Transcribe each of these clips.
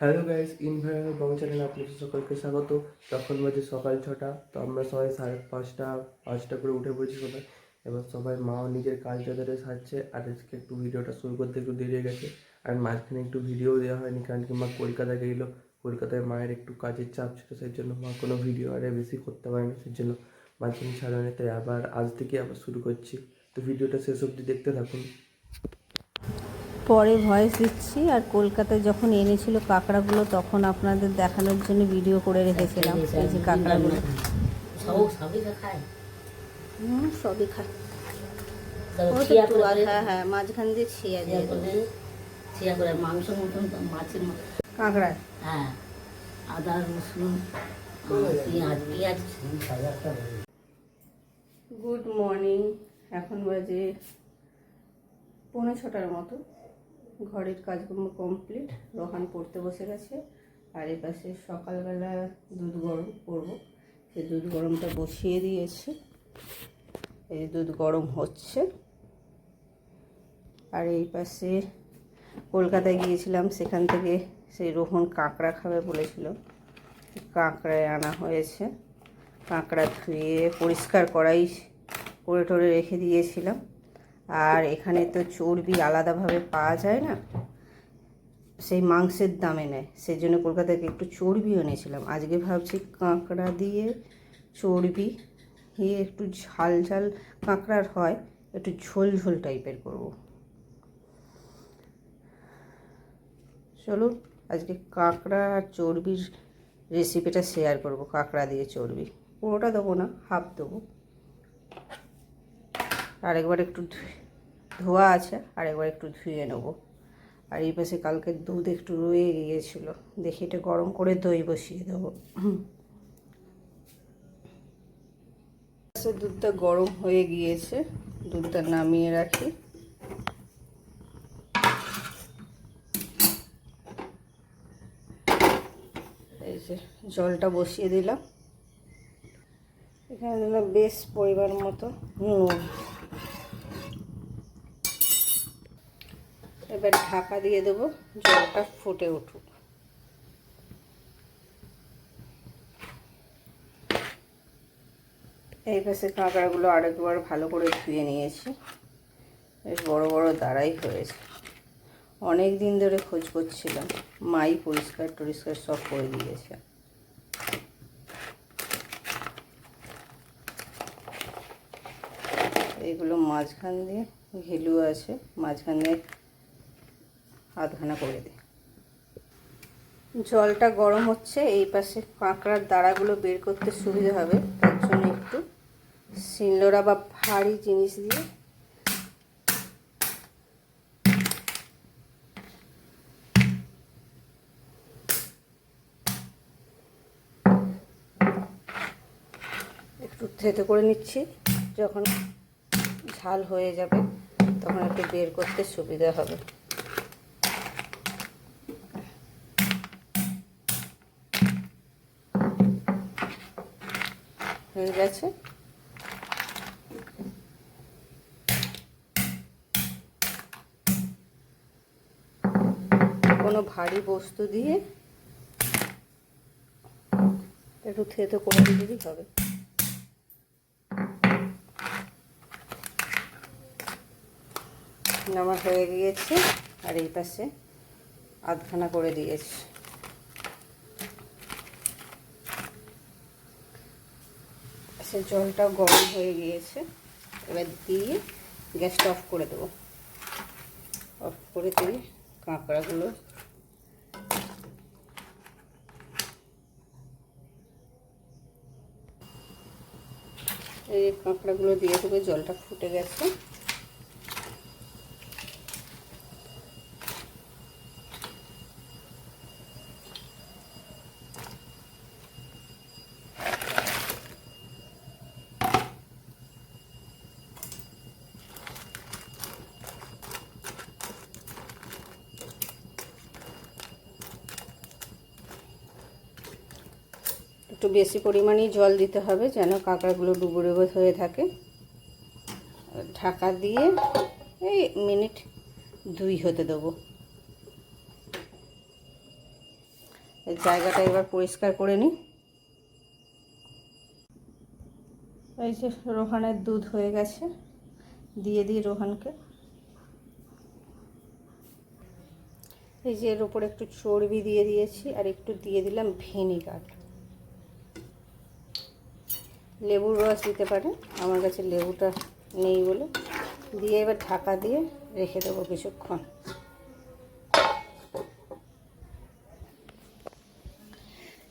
Hello guys inverter বং চ্যানেলে আপনাদের সকলকে স্বাগত। তখন বাজে সকাল ছটা, তো আমরা সবাই সাড়ে পাঁচটা পাঁচটা করে উঠে পড়েছি সবাই। এবার সবাই মাও নিজের কাজ ধরে সারছে, আর আজকে একটু ভিডিওটা শুরু করতে একটু দেরি গেছে। আর মাঝখানে একটু ভিডিও দেওয়া হয়নি, কারণ কি মা কলকাতা গেছিল কলকাতায় মায়ের একটু কাজের চাপ ছিল, সেই জন্য মা কোনো ভিডিও আরে বেশি করতে পারেনি, সেই জন্য মাঝখানে ছাড়া হয়নি। তাই আবার আজ থেকে আবার শুরু করছি। তো ভিডিওটা শেষ অবধি দেখতে থাকুন। পরে ভয়েস দিচ্ছি আর কলকাতায় যখন এনেছিল কাঁকড়াগুলো তখন আপনাদের দেখানোর জন্য ভিডিও করে রেখেছিলাম। এই যে কাঁকড়াগুলো। খায়? হুম সবই খায়। হ্যাঁ হ্যাঁ মাঝখান দিয়ে ছিয়া ছিয়া দিয়ে। ছিয়া করে মাংস মতন মাছের কাঁকড়া হ্যাঁ আদা রসুন পেঁয়াজ পেঁয়াজ গুড মর্নিং এখন বাজে পৌনে ছটার মতো। ঘরের কাজকর্ম কমপ্লিট রোহান পড়তে বসে গেছে। আর এ পাশে সকালবেলা দুধ গরম করব। সে দুধ গরমটা বসিয়ে দিয়েছে। এই দুধ গরম হচ্ছে। আর এই পাশে কলকাতায় গিয়েছিলাম, সেখান থেকে সেই রোহন কাঁকড়া খাবে বলেছিল। কাঁকড়ায় আনা হয়েছে। কাঁকড়া ধুয়ে পরিষ্কার করাই করে টরে রেখে দিয়েছিলাম। আর এখানে তো চর্বি আলাদাভাবে পাওয়া যায় না। সেই মাংসের দামে নেয়। সেই জন্য কলকাতা থেকে একটু চর্বি এনেছিলাম। আজকে ভাবছি কাঁকড়া দিয়ে চর্বি। দিয়ে একটু ঝাল ঝাল কাঁকড়ার হয়, একটু ঝোল ঝোল টাইপের করব। চলুন, আজকে কাঁকড়া আর চর্বির রেসিপিটা শেয়ার করব, কাঁকড়া দিয়ে চর্বি। পুরোটা দেবো না হাফ দেবো। আরেকবার একটু ধুয়ে- আছে আরেকবার একটু ধুয়ে নেব। আর এই পাশে কালকে দুধ একটু রয়ে গিয়েছিল। দেখি এটা গরম করে দই বসিয়ে দেবো। দুধটা গরম হয়ে গিয়েছে। দুধটা নামিয়ে রাখি। এই যে জলটা বসিয়ে দিলাম। এখানে দিলাম বেশ পরিমাণ মতো নুন। এবার ঢাকা দিয়ে দেবো, জলটা ফুটে উঠুক। এই পাশে কাঁকড়াগুলো আরেকবার ভালো করে ধুয়ে নিয়েছি। বেশ বড় বড় দাঁড়াই হয়েছে। অনেক দিন ধরে খোঁজ করছিলাম, মাই পরিষ্কার টরিষ্কার সব করে দিয়েছে। এইগুলো মাঝখান দিয়ে ঘেলু আছে, মাঝখান দিয়ে আধখানা করে দিই। জলটা গরম হচ্ছে, এই পাশে কাঁকড়ার দাঁড়াগুলো বের করতে সুবিধা হবে, তার জন্য একটু শিলনোড়া বা ভারী জিনিস দিয়ে। একটু থেতে করে নিচ্ছি, যখন ঝাল হয়ে যাবে, তখন একটু বের করতে সুবিধা হবে। হয়ে গেছে। কোনো ভারী বস্তু দিয়ে একটু থেতো করে দিলেই হবে। নামা হয়ে গিয়েছে আর এই পাশে আধখানা করে দিয়েছি। সে জলটা গরম হয়ে গিয়েছে। এবার দিয়ে গ্যাসটা অফ করে দেবো। অফ করে দিয়ে কাঁকড়াগুলো এই কাঁকড়াগুলো দিয়ে দেবো, জলটা ফুটে গেছে। একটু বেশি পরিমাণেই জল দিতে হবে যেন কাঁকড়াগুলো ডুবো ডুবো হয়ে থাকে। ঢাকা দিয়ে এই মিনিট দুই হতে দেবো। জায়গাটা এবার পরিষ্কার করে নিই। এই যে রোহানের দুধ হয়ে গেছে, দিয়ে দিই রোহানকে। এই যে এর ওপরে একটু চর্বি দিয়ে দিয়েছি আর একটু দিয়ে দিলাম ভিনিগার। লেবুর রস দিতে পারেন। আমার কাছে লেবুটা নেই বলে। দিয়ে এবার ঢাকা দিয়ে রেখে দেবো কিছুক্ষণ।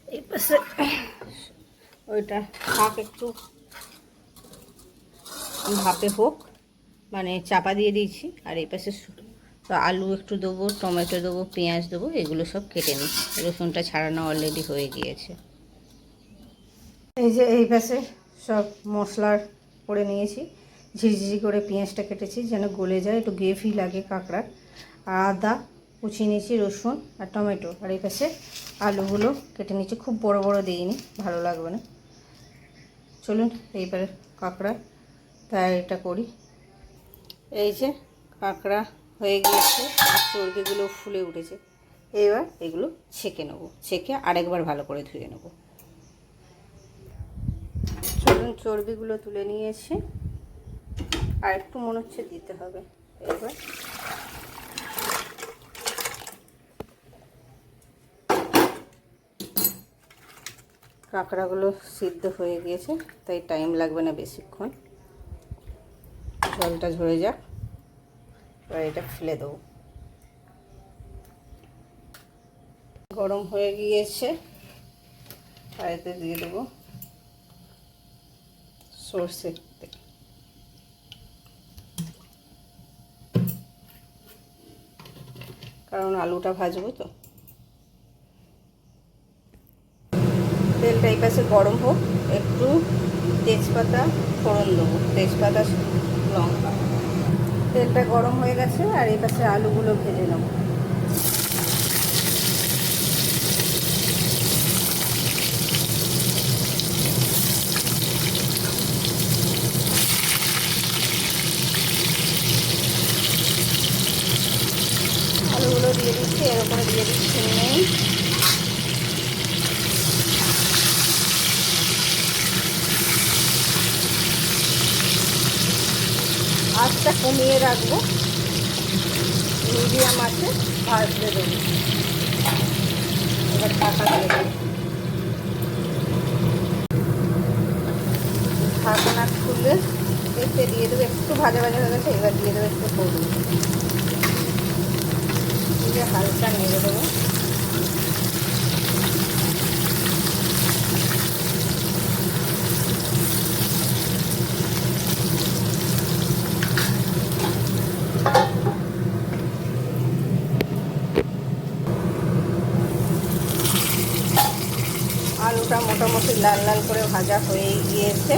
এই পাশে ওইটা শাক একটু ভাপে হোক। মানে চাপা দিয়ে দিয়েছি। আর এই পাশে আলু একটু দেবো, টমেটো দেবো, পেঁয়াজ দেবো, এগুলো সব কেটে নিই। রসুনটা ছাড়ানো অলরেডি হয়ে গিয়েছে। এই যে এই পাশে সব মশলার করে নিয়েছি। ঝিরিঝিরি করে পেঁয়াজটা কেটেছি, যেন গলে যায়, একটু গ্রেভি লাগে কাঁকড়ার। আদা কুচিয়ে নিয়েছি, রসুন আর টমেটো। আর এই পাশে আলুগুলো কেটে নিয়েছি, খুব বড় বড় দিইনি, ভালো লাগবে না। চলুন, এইবারে কাঁকড়া তৈরিটা করি। এই যে কাঁকড়া হয়ে গিয়েছে, আর চর্বিগুলো ফুলে উঠেছে। এবার এগুলো ছেঁকে নেব, ছেঁকে আরেকবার ভালো করে ধুয়ে নেব। চলুন চর্বিগুলো তুলে নিয়েছি। আর একটু মনে হচ্ছে দিতে হবে। এবার কাঁকড়াগুলো সিদ্ধ হয়ে গিয়েছে, তাই টাইম লাগবে না বেশিক্ষণ। জলটা ঝরে যাক, এবার এটা ফেলে দেবো। গরম হয়ে গিয়েছে আর এতে দিয়ে দেবো। সর্ষে কারণ আলুটা ভাজবো তো। তেলটা এই পাশে গরম হোক, একটু তেজপাতা ফোড়ন দেবো। তেজপাতা, লঙ্কা। তেলটা গরম হয়ে গেছে আর এই পাশে আলুগুলো ভেজে নেব আলুগুলো দিয়ে দিচ্ছি এর উপরে দিয়ে দিচ্ছি নেই আঁচটা কমিয়ে রাখব। মিডিয়াম আছে, ভাজতে দেবো। এবার টাকা দিয়ে দেবো। ঢাকনা খুলে এতে দিয়ে দেবো, একটু ভাজা ভাজা হয়ে গেছে, এবার দিয়ে দেবো একটু হলুদ। দিয়ে হালকা নেড়ে দেবো। আলুটা মোটামুটি লাল লাল করে ভাজা হয়ে গিয়েছে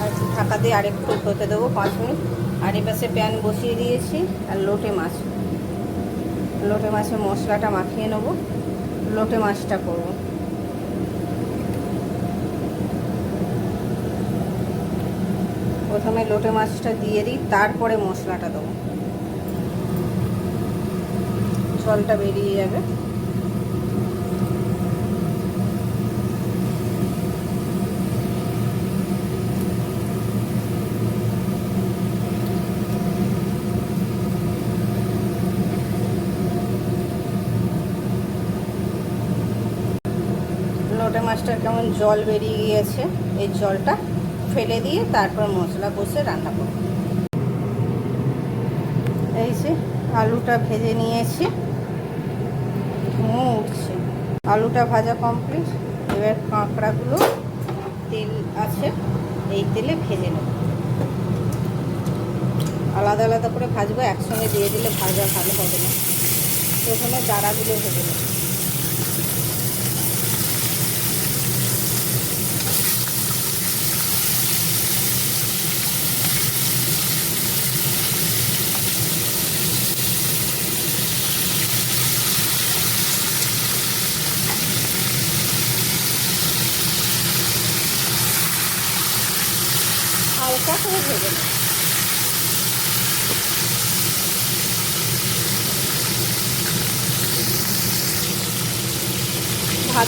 আর একটু ঢাকা দিয়ে আরেকটু হতে দেবো পাঁচ মিনিট। আর এ পাশে প্যান বসিয়ে দিয়েছি আর লোটে মাছ। লোটে মাছের মশলাটা মাখিয়ে নেব। লোটে মাছটা করব। প্রথমে লোটে মাছটা দিয়ে দিই, তারপরে মশলাটা দেবো। জলটা বেরিয়ে যাবে। লোটে মাছটার কেমন জল বেরিয়ে গিয়েছে, এই জলটা ফেলে দিয়ে তারপর মশলা কষে রান্না করব। এই যে আলুটা ভেজে নিয়েছি। ধুঁয়ো উঠছে। আলুটা ভাজা কমপ্লিট এবার কাঁকড়াগুলো তেল আছে, এই তেলে ভেজে নেব। আলাদা আলাদা করে ভাজবো, একসঙ্গে দিয়ে দিলে ভাজা ভালো হবে না। প্রথমে দাঁড়াগুলো ভেজে নেব।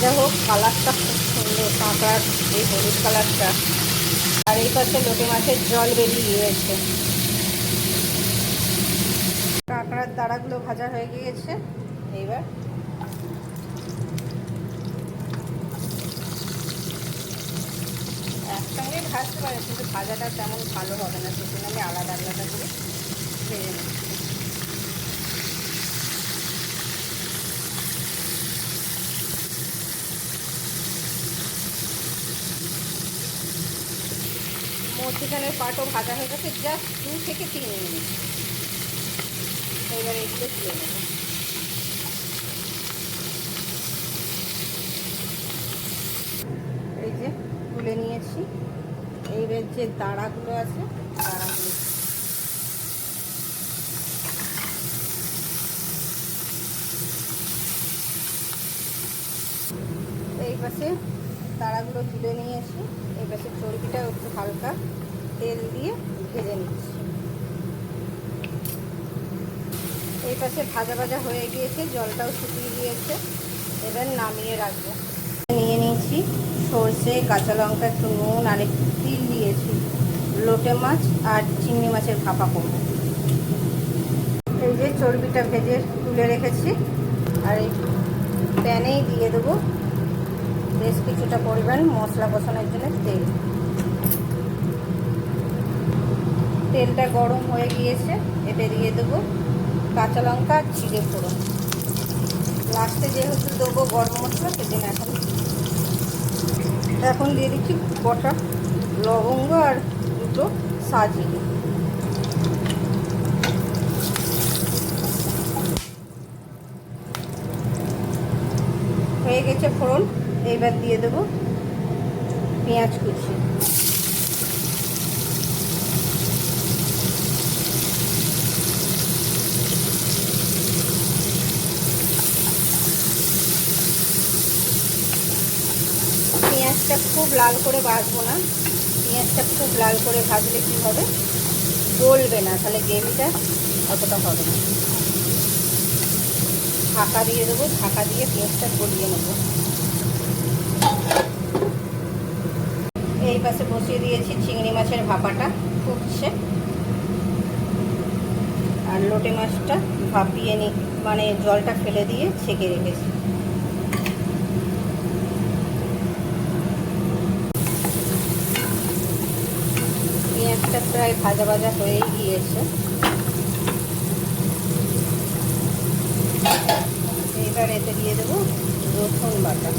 ভাজা হোক, কালারটা খুব সুন্দর কাঁকড়ার এই হলুদ কালারটা। আর এই পাশে লোটে মাছের জল বেরিয়ে গিয়েছে। কাঁকড়ার দাঁড়াগুলো ভাজা হয়ে গিয়েছে। এইবার একসঙ্গে ভাজতে পারে, কিন্তু ভাজাটা তেমন ভালো হবে না, সেজন্য আমি আলাদা আলাদা করে ভেজে নিচ্ছি। মধ্যিখানের পাটও ভাজা হয়ে গেছে জাস্ট দু থেকে তিন মিনিট। এবার এগুলো তুলে নেব এই যে তুলে নিয়েছি। এইবার যে দাঁড়াগুলো আছে, দাঁড়াগুলো এই পাশে তারাগুলো তুলে নিয়েছি পাশে চর্বিটা একটু হালকা তেল দিয়ে ভেজে নিচ্ছি। এই পাশে ভাজা ভাজা হয়ে গিয়েছে, জলটাও শুকিয়ে গিয়েছে। এবার নামিয়ে রাখব। নিয়ে নিয়েছি সর্ষে, কাঁচা লঙ্কা, একটু নুন, আর একটু তিল দিয়েছি। লোটে মাছ আর চিংড়ি মাছের ভাপা করব। এই যে চর্বিটা ভেজে তুলে রেখেছি, আর এই প্যানেই দিয়ে দেবো বেশ কিছুটা পরিমাণ মশলা কষানোর জন্য তেল। তেলটা গরম হয়ে গিয়েছে, এতে দিয়ে দেবো কাঁচা লঙ্কা আর জিরে ফোড়ন। লাস্টে যেহেতু দেবো গরম মশলা সেদিন এখন এখন দিয়ে দিচ্ছি গোটা লবঙ্গ আর দুটো সাজিয়ে। হয়ে গেছে ফোড়ন। এইবার দিয়ে দেবো পেঁয়াজ কুচি। পেঁয়াজটা খুব লাল করে ভাজবো না। পেঁয়াজটা খুব লাল করে ভাজলে কী হবে? গলবে না, তাহলে গ্রেভিটা অতটা হবে না। ঢাকা দিয়ে দেবো, ঢাকা দিয়ে পেঁয়াজটা গলিয়ে নেব। পাশে বসিয়ে দিয়েছি চিংড়ি মাছের ভাপাটা, ফুটছে। আর লোটে মাছটা ভাপিয়ে নি মানে জলটা ফেলে দিয়ে ছেঁকে রেখেছি। পেঁয়াজটা প্রায় ভাজা ভাজা হয়েই গিয়েছে। এবার এতে দিয়ে দেবো রসুন বাটা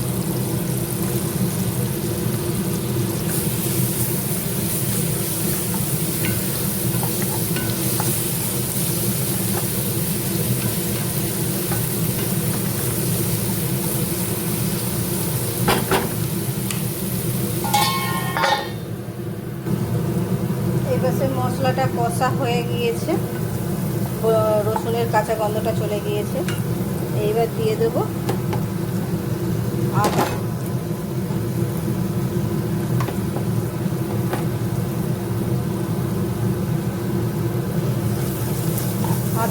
এই পাশে মশলাটা কষা হয়ে গিয়েছে ব- রসুনের কাঁচা গন্ধটা চলে গিয়েছে এইবার দিয়ে দেবো আদা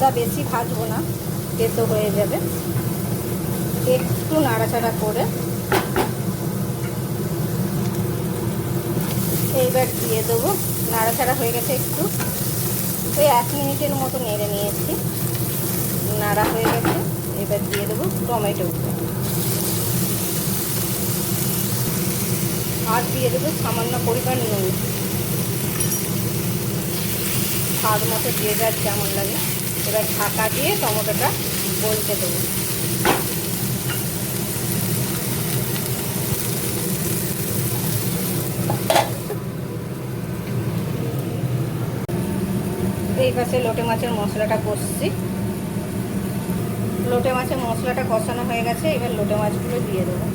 আদা বেশি ভাজবো না তেতো হয়ে যাবে। একটু নাড়াচাড়া করে এইবার দিয়ে দেবো। নাড়াচাড়া হয়ে গেছে একটু। ওই এক মিনিটের মতো নেড়ে নিয়েছি। নাড়া হয়ে গেছে, এবার দিয়ে দেবো টমেটো। আর দিয়ে দেবো সামান্য পরিমাণ নুন। স্বাদ মতো দিয়ে যার যেমন লাগে। এবার ঢাকা দিয়ে টমেটোটা গলতে দেবো। এই পাশে লোটে মাছের মশলাটা কষছি। লোটে মাছের মশলাটা কষানো হয়ে গেছে, এবার লোটে মাছগুলো দিয়ে দেবো।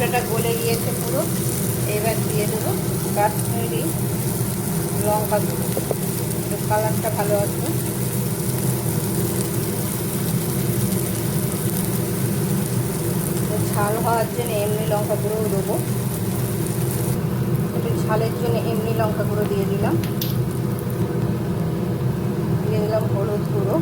টমেটোটা গলে গিয়েছে পুরো। এবার দিয়ে দেবো কাশ্মীরি লঙ্কা গুঁড়ো। কালারটা ভালো আসবে। ঝাল হওয়ার জন্য এমনি লঙ্কা গুঁড়ো দেবো। একটু ঝালের জন্য এমনি লঙ্কা গুঁড়ো দিয়ে দিলাম। দিয়ে দিলাম হলুদ গুঁড়ো।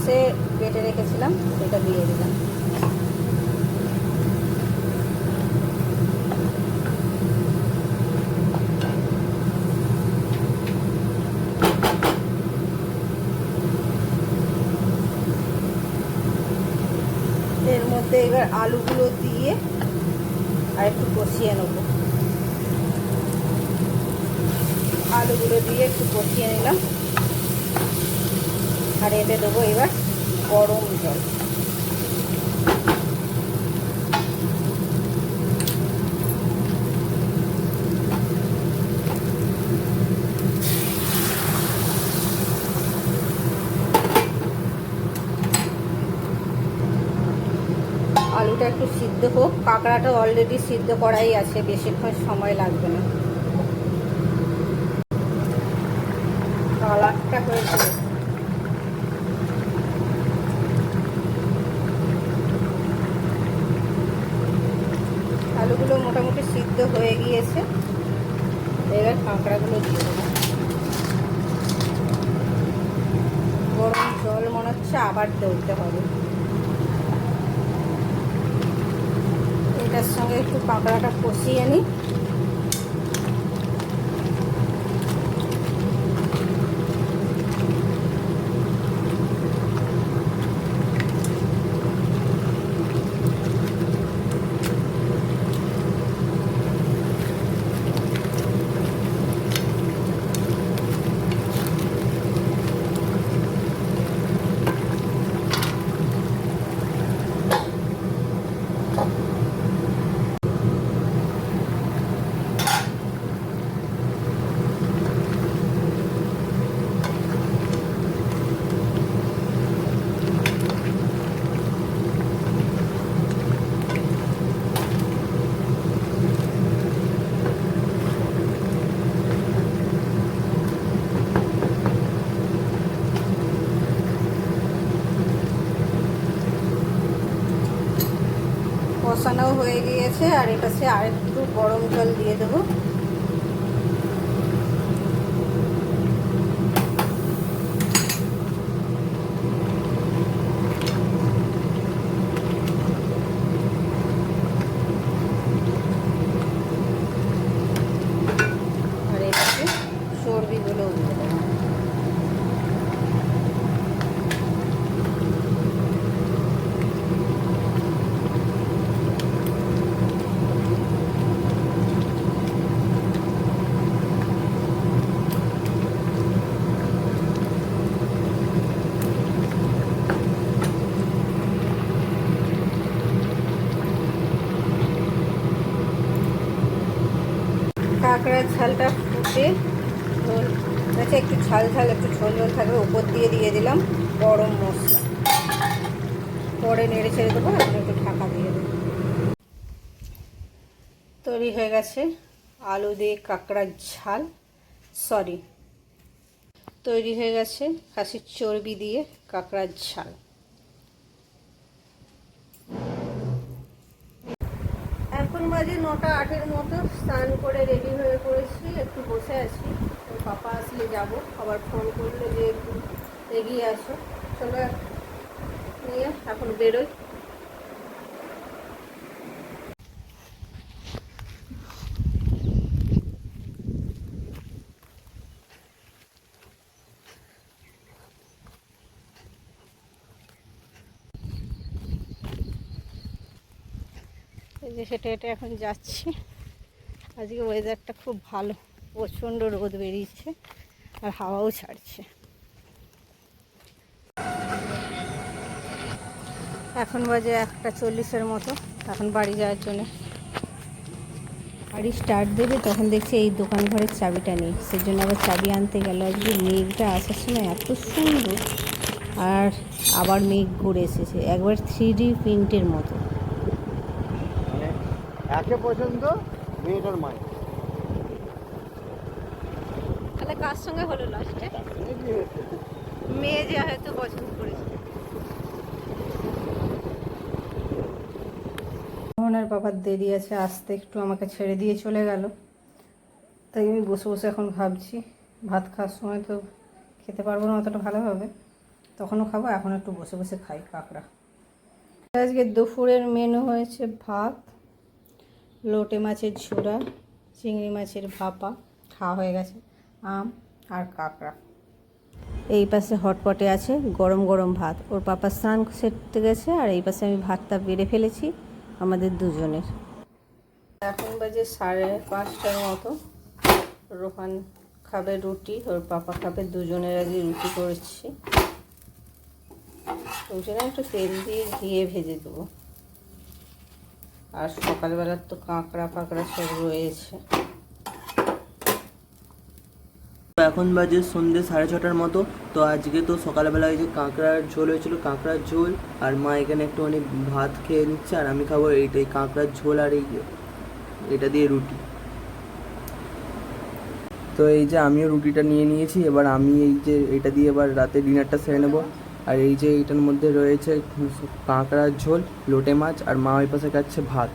সর্ষে বেটে রেখেছিলাম সেটা দিয়ে দিলাম। এর মধ্যে এবার আলুগুলো দিয়ে আর একটু কষিয়ে নেব আলুগুলো দিয়ে একটু কষিয়ে নিলাম আর এতে দেবো এবার গরম জল। আলুটা একটু সিদ্ধ হোক, কাঁকড়াটা অলরেডি সিদ্ধ করাই আছে, বেশিক্ষণ সময় লাগবে না। কালারটা হয়েছে আলুগুলো মোটামুটি সিদ্ধ হয়ে গিয়েছে এবার কাঁকড়াগুলো দিয়ে দেবো গরম জল মনে হচ্ছে আবার দৌড়তে হবে। এটার সঙ্গে একটু পাকড়াটা কষিয়ে নিই কষানো হয়ে গিয়েছে আর এটাতে আর একটু গরম জল দিয়ে দেবো আর এটাতে চর্বিগুলো দিয়ে দেবো কাঁকড়ার ঝালটা ফুটে। ঝোল একটু ঝাল ঝাল, একটু ঝোল ঝোল থাকবে, উপর দিয়ে দিয়ে দিলাম গরম মশলা। পরে নেড়ে ছেড়ে দেবো, এখন একটু ঢাকা দিয়ে দেবো। তৈরি হয়ে গেছে আলু দিয়ে কাঁকড়ার ঝাল। সরি তৈরি হয়ে গেছে খাসির চর্বি দিয়ে কাঁকড়ার ঝাল। এখন বাজে নটা আটের মতো, স্নান করে রেডি হয়ে পড়েছি, একটু বসে আছি। পাপা আসলে যাব, আবার ফোন করলে যে একটু এগিয়ে আসো। চলো নিয়ে এখন বেরোই। এই যে হেঁটে হেঁটে এখন যাচ্ছি। আজকে ওয়েদারটা খুব ভালো, প্রচণ্ড রোদ বেরিয়েছে আর হাওয়াও ছাড়ছে। এখন বাজে একটা চল্লিশের মতো, এখন বাড়ি যাওয়ার জন্য। গাড়ি স্টার্ট দেবে, তখন দেখছি এই দোকান ঘরের চাবিটা নেই। সেজন্য আবার চাবি আনতে গেল আজকে। মেঘটা আসার সময় এত সুন্দর। আর আবার মেঘ ঘুরে এসেছে, একবার থ্রি ডি প্রিন্টের মতো। একে পছন্দ মেয়েটার মায়ের। তাহলে কার সঙ্গে হলো লাস্টে মেয়ে যে হয়তো পছন্দ করেছে। মোহনের বাবার দেরি আছে আসতে একটু আমাকে ছেড়ে দিয়ে চলে গেল। তাই আমি বসে বসে এখন ভাবছি ভাত খাওয়ার সময় তো খেতে পারব না অতটা ভালোভাবে। তখনও খাব এখন একটু বসে বসে খাই কাঁকড়া। আজকে দুপুরের মেনু হয়েছে ভাত। লোটে মাছের ঝোড়া, চিংড়ি মাছের ভাপা, খাওয়া হয়ে গেছে। আম আর কাঁকড়া। এই পাশে হটপটে আছে গরম গরম ভাত। ওর পাপা স্নান সেরতে গেছে আর এই পাশে আমি ভাতটা বেড়ে ফেলেছি আমাদের দুজনের। এখন বাজে সাড়ে পাঁচটার মতো। রোহান খাবে রুটি, ওর পাপা খাবে দুজনের আগে রুটি করেছি। রুটিটা একটু তেল দিয়ে ঘিয়ে ভেজে দেবো। আর সকালবেলার তো কাঁকড়া ফাঁকড়া সব রয়েছে। এখন বাজে সন্ধ্যে সাড়ে ছটার মতো। তো আজকে তো সকালবেলায় যে কাঁকড়ার ঝোল হয়েছিল, কাঁকড়ার ঝোল। আর মা এখানে একটু অনেক ভাত খেয়ে নিচ্ছে, আর আমি খাব এইটাই কাঁকড়ার ঝোল আর এই এটা দিয়ে রুটি। তো এই যে আমিও রুটিটা নিয়ে নিয়েছি, এবার আমি এই যে এটা দিয়ে এবার রাতে ডিনারটা সেরে নেব। আর এই যে এটার মধ্যে রয়েছে কাঁকড়ার ঝোল, লোটে মাছ, আর মা ওই পাশে খাচ্ছে ভাত।